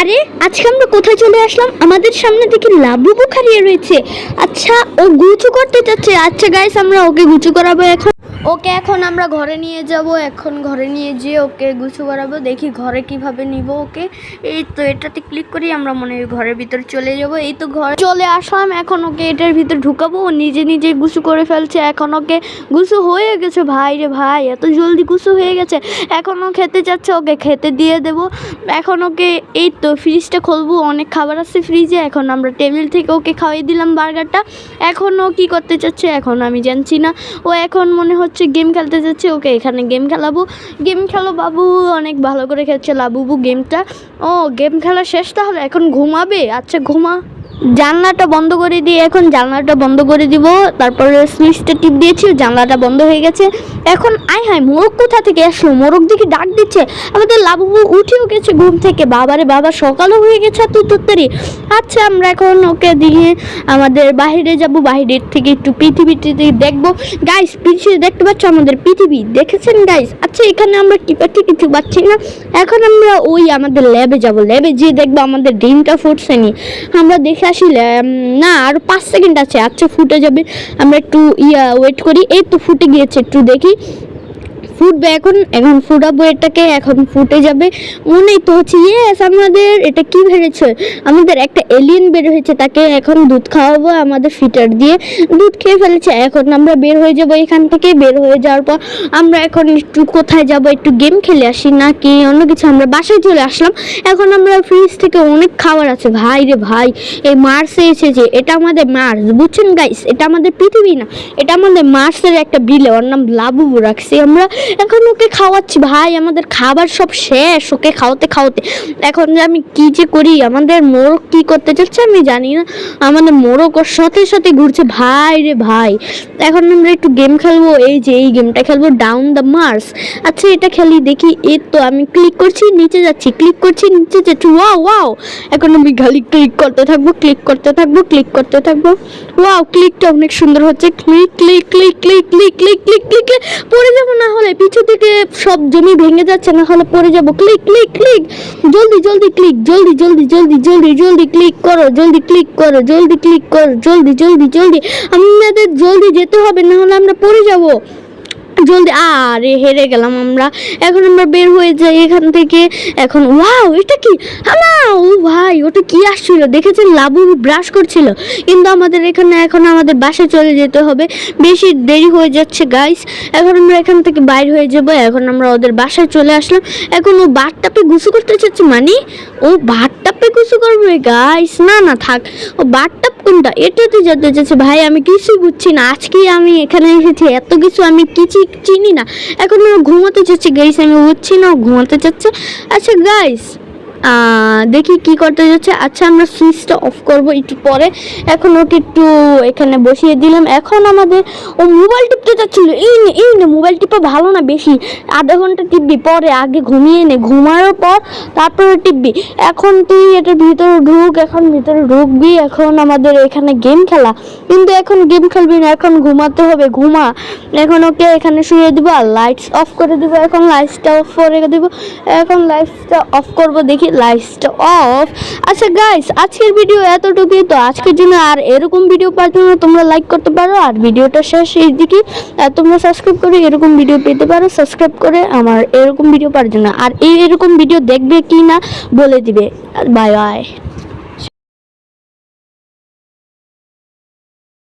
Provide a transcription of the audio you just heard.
আরে, আজকে আমরা কোথায় চলে আসলাম? আমাদের সামনে দেখি লাবু বুখারিয়ে রয়েছে। আচ্ছা ও গুচু করতে চাচ্ছে। আচ্ছা গাইস আমরা ওকে গুচু করাবো এখন। ওকে এখন আমরা ঘরে নিয়ে যাব, এখন ঘরে নিয়ে যেয়ে ওকে গুছু করাবো দেখি ঘরে কীভাবে নিব ওকে। এই তো এটাতে ক্লিক করি আমরা মনে হয় ঘরের ভিতর চলে যাব। এই তো ঘরে চলে আসলাম, এখন ওকে এটার ভিতর ঢুকাবো, ও নিজে নিজে গুছু করে ফেলছে। এখন ওকে গুছু হয়ে গেছে, ভাই রে ভাই, এত জলদি গুছু হয়ে গেছে। এখন ও খেতে চাচ্ছে ওকে খেতে দিয়ে দেবো। এখন ওকে এই তো ফ্রিজটা খুলবো, অনেক খাবার আছে ফ্রিজে এখন আমরা টেবিল থেকে ওকে খাওয়াই দিলাম বার্গারটা এখন ও কী করতে চাচ্ছে, এখন আমি জানছি না। ও এখন মনে হচ্ছে গেম খেলতে যাচ্ছে, ওকে এখানে গেম খেলাবো। গেম খেলো বাবু, অনেক ভালো করে খেলছে লাবুবু গেমটা। ও, গেম খেলা শেষ তাহলে এখন ঘুমাবে? আচ্ছা ঘুমা। জানলাটা বন্ধ করে দিয়ে এখন জানলাটা বন্ধ করে দিব। তারপরে সুইচটা টিপ দিয়েছি, জানলাটা বন্ধ হয়ে গেছে। এখন আয় হায়, মোরগ কোথা থেকে আসলো? মোরগ দিকে ডাক দিচ্ছে। আমাদের লাবুবু উঠেও গেছে ঘুম থেকে। বাবারে বাবা, সকালও হয়ে গেছে এত তাড়াতাড়ি। আচ্ছা আমরা এখন ওকে দিয়ে আমাদের বাইরে যাব। বাইরের থেকে একটু পৃথিবীটি দেখব। গাইস পিছিয়ে দেখতে পাচ্ছ আমাদের পৃথিবী? দেখেছেন গাইস আচ্ছা এখানে আমরা টিপাটি কিছু পাচ্ছি না। এখন আমরা ওই আমাদের ল্যাবে যাব। ল্যাবে যেয়ে দেখব আমাদের ডিমটা ফুটছে নি। আমরা দেখে আসি ল্যাব না, আর পাঁচ সেকেন্ড আছে আচ্ছা ফুটে যাবে। আমরা একটু ইয়া ওয়েট করি। এই তো ফুটে গিয়েছে, একটু দেখি। ফুটবে এখন এখন ফুটাবো এটাকে এখন ফুটে যাবে। মনেই তো হচ্ছে ইয়েস আমাদের এটা কি বেড়েছে আমাদের একটা এলিয়েন বের হয়েছে, তাকে এখন দুধ খাওয়াবো আমাদের ফিটার দিয়ে। দুধ খেয়ে ফেলেছে, এখন আমরা বের হয়ে যাব এখান থেকে। বের হয়ে যাওয়ার পর আমরা এখন একটু কোথায় যাব, একটু গেম খেলে আসি না নাকি অন্য কিছু আমরা বাসায় চলে আসলাম। এখন আমরা ফ্রিজ থেকে অনেক খাবার আছে। ভাই রে ভাই, এই মার্সে এসেছে এটা আমাদের মার্স বুঝছেন গাইস এটা আমাদের পৃথিবী না, এটা আমাদের মার্সের একটা বিলে, ওর নাম লাবুবু রাখছি আমরা। এখন ওকে খাওয়াচ্ছি, ভাই, আমাদের খাবার সব শেষ, ওকে খাওয়াতে খাওয়াতে। এখন যে আমি কি যে করি, আমাদের মোরগ কি করতে চাচ্ছে আমি জানি না। আমাদের মোরগ ওর সাথে সাথে ঘুরছে, ভাই রে ভাই। এখন আমরা একটু গেম খেলব, এই যে এই গেমটা খেলব ডাউন দ্য মার্স আচ্ছা এটা খেলি, দেখি এই তো আমি ক্লিক করছি, নিচে যাচ্ছি ক্লিক করছি, নিচে যাচ্ছি ওয়াও ওয়াও এখন আমি খালি ক্লিক করতে থাকব ক্লিক করতে থাকব ক্লিক করতে থাকব। ওয়াও ক্লিকটা অনেক সুন্দর হচ্ছে click click click click click click click click পড়ে যাব না হলে পিছু থেকে সব জমি ভেঙে যাচ্ছে, না হলে পড়ে যাব। Click click click. জলদি জলদি ক্লিক, জলদি জলদি জলদি জলদি জলদি ক্লিক করো, জলদি ক্লিক করো, জলদি ক্লিক করো, জলদি জলদি জলদি। আমাদের জলদি যেতে হবে, না হলে আমরা পড়ে যাব। জলদি, আরে হেরে গেলাম আমরা। এখন আমরা বের হয়ে যাই এখান থেকে। এখন, ওয়াও, এটা কি? না ও ভাই, ওটা কি আসছিল? দেখেছেন? লাবু ব্রাশ করছিল। কিন্তু আমাদের এখানে, এখন আমাদের বাসায় চলে যেতে হবে। বেশি দেরি হয়ে যাচ্ছে গাইস এখন আমরা এখান থেকে বাইর হয়ে যাব। এখন আমরা ওদের বাসায় চলে আসলাম। এখন ও বাটটাপে গুছু করতে চাচ্ছে মানে? ও বাটটাপে গুছু করবে গাইস না না, থাক। ও বাটটাপ কোনটা? এটাতে যেতে চাইছে, ভাই, আমি কিছু বুঝছি না। আজকে আমি এখানে এসেছি, এত কিছু আমি কিছু চিনি না। এখন ঘুমাতে চাচ্ছে গাইস আমি উঠছি না ঘুমাতে চাচ্ছে। আচ্ছা গাইস দেখি কি করতে যাচ্ছে। আচ্ছা আমরা সুইচটা অফ করব একটু পরে। এখন ওকে একটু এখানে বসিয়ে দিলাম। এখন আমাদের ও মোবাইল টিপতে যাচ্ছিল। এই নে এই নে মোবাইল টিপা ভালো না বেশি। আধা ঘণ্টা টিপবি, পরে আগে ঘুমিয়ে নে। ঘুমানোর পর তারপরে টিপবি। এখন তুই এটার ভিতরে ঢুক, এখন ভিতরে ঢুকবি। এখন আমাদের এখানে গেম খেলা। কিন্তু এখন গেম খেলবি না, এখন ঘুমাতে হবে। ঘুমা। এখন ওকে এখানে শুয়ে দিব আর লাইটস অফ করে দিব। এখন লাইটসটা অফ করে দিব। এখন লাইটসটা অফ করব দেখি। লাইটসটা অফ আচ্ছা গাইস আজকের ভিডিও এতটুকুই তো। আজকের জন্য আর এরকম ভিডিও পাওয়ার জন্য তোমরা লাইক করতে পারো। আর ভিডিওটা শেষ এই দিকে। তোমরা সাবস্ক্রাইব করে এরকম ভিডিও পেতে পারো। সাবস্ক্রাইব করে আমার এরকম ভিডিও পাওয়ার জন্য। আর এই এরকম ভিডিও দেখবে কি না বলে দিবে। Bye bye